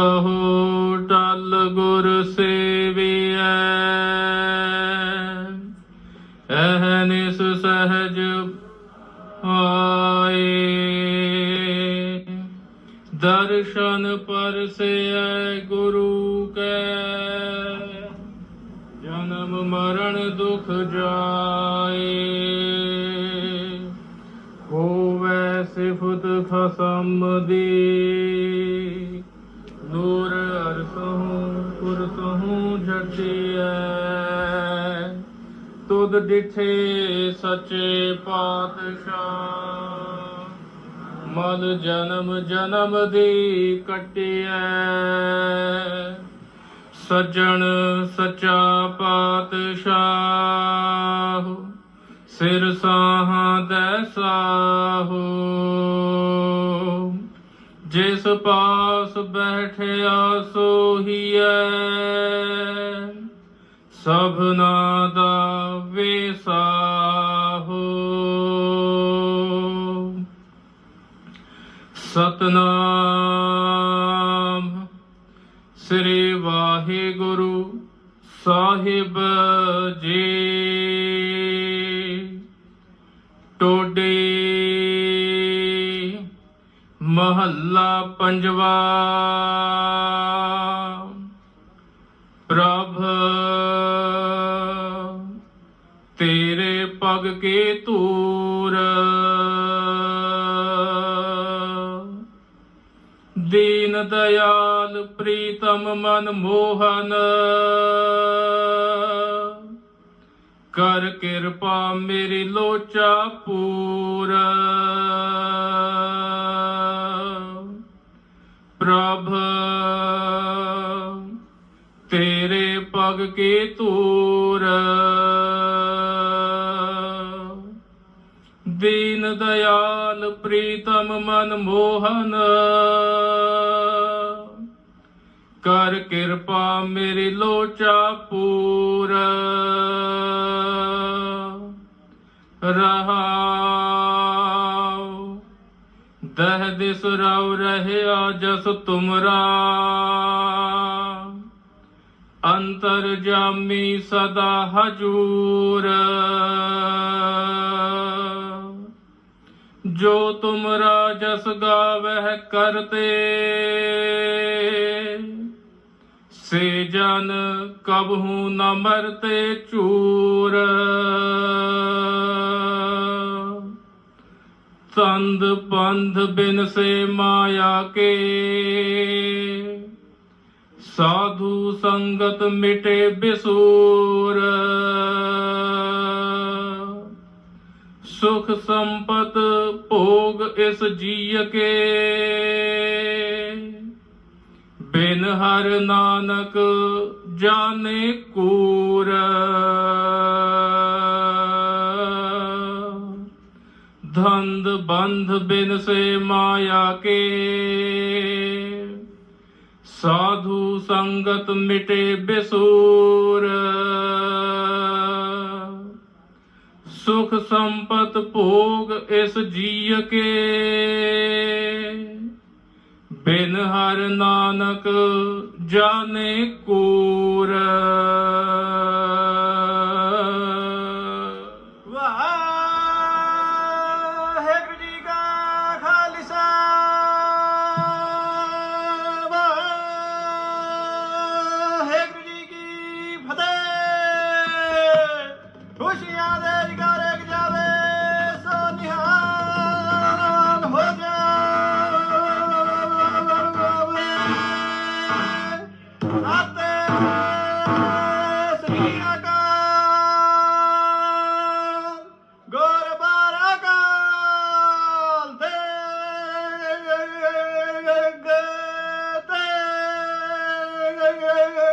ਕਹੋ ਟਲ ਗੁਰ ਸੇਵੀਐ। ਅਹਨਿਸ ਸਹਜ ਆਏ। ਦਰਸ਼ਨ ਪਰਸੈ ਗੁਰੂ ਕੈ। ਜਨਮ ਮਰਨ ਦੁਖ ਜਾਏ। ਹੋਵੇ ਸਿਫਤ ਖਸਮ ਦੀ। ਨੂਰ ਅਰਸਹੂ ਪੁਰਸਹੂ ਝਟਿਐ ਤੁਧ ਡਿਠੇ ਸੱਚੇ ਪਾਤਸ਼ਾਹ ਮਦ ਜਨਮ ਜਨਮ ਦੀ ਕਟਿਐ। ਸੱਜਣ ਸੱਚਾ ਪਾਤਸ਼ਾਹ, ਸਿਰ ਸਾਹਾਂ ਦੈ ਸਾਹੋ। ਜਿਸ ਪਾਸ ਬੈਠਿਆ ਸੋਹੀਐ। ਸਭਨਾ ਦਾ ਵਿਸਾਹੋ। ਸਤਨਾਮ ਸ੍ਰੀ ਵਾਹਿਗੁਰੂ ਸਾਹਿਬ ਜੀ। ਟੋਡੇ ਮਹੱਲਾ ਪੰਜਵਾ। ਪ੍ਰਭ, ਤੇਰੇ ਪਗ ਕੇ ਧੂਰ। ਦੀਨ ਦਇਆਲ ਪ੍ਰੀਤਮ ਮਨ ਮੋਹਨ। ਕਰ ਕਿਰਪਾ ਮੇਰੀ ਲੋਚਾ ਪੂਰ। ਪ੍ਰਭ, ਤੇਰੇ ਪਗ ਕੇ ਧੂਰ। ਦੀਨ ਦਇਆਲ ਪ੍ਰੀਤਮ ਮਨ ਮੋਹਨ। ਕਰ ਕਿਰਪਾ ਮੇਰੀ ਲੋਚਾ ਪੂਰ। ਰਹਾਉ ਦਹ ਦਿਸ ਰਉ ਰਹਿਆ ਜਸ ਤੁਮਰਾ। ਅੰਤਰ ਜਾਮੀ ਸਦਾ ਹਜੂਰ। ਜੋ ਤੁਮਰਾ ਜਸ ਗਾਵਹਿ ਕਰਤੇ, ਸੇ ਜਨ ਕਬਹੂ ਨ ਮਰਤੇ ਚੂਰ। ਤੰਦ ਪੰਧ ਬਿਨ ਸੇ ਮਾਇਆ ਕੇ। ਸਾਧੂ ਸੰਗਤ ਮਿਟੇ ਬਿਸੂਰ। ਸੁਖ ਸੰਪਤ ਭੋਗ ਇਸ ਜੀਅ ਕੇ। ਬਿਨ ਹਰ ਨਾਨਕ ਜਾਣੇ ਕੂਰ ਬੰਧ ਬਿਨ ਸੇ ਮਾਇਆ ਕੇ। ਸਾਧੂ ਸੰਗਤ ਮਿਟੇ ਬਿਸੂਰ। ਸੁਖ ਸੰਪਤ ਭੋਗ ਇਸ ਜੀਅ ਕੇ। ਬਿਨ ਹਰ ਨਾਨਕ ਜਾਣੇ ਕੂਰ। ơi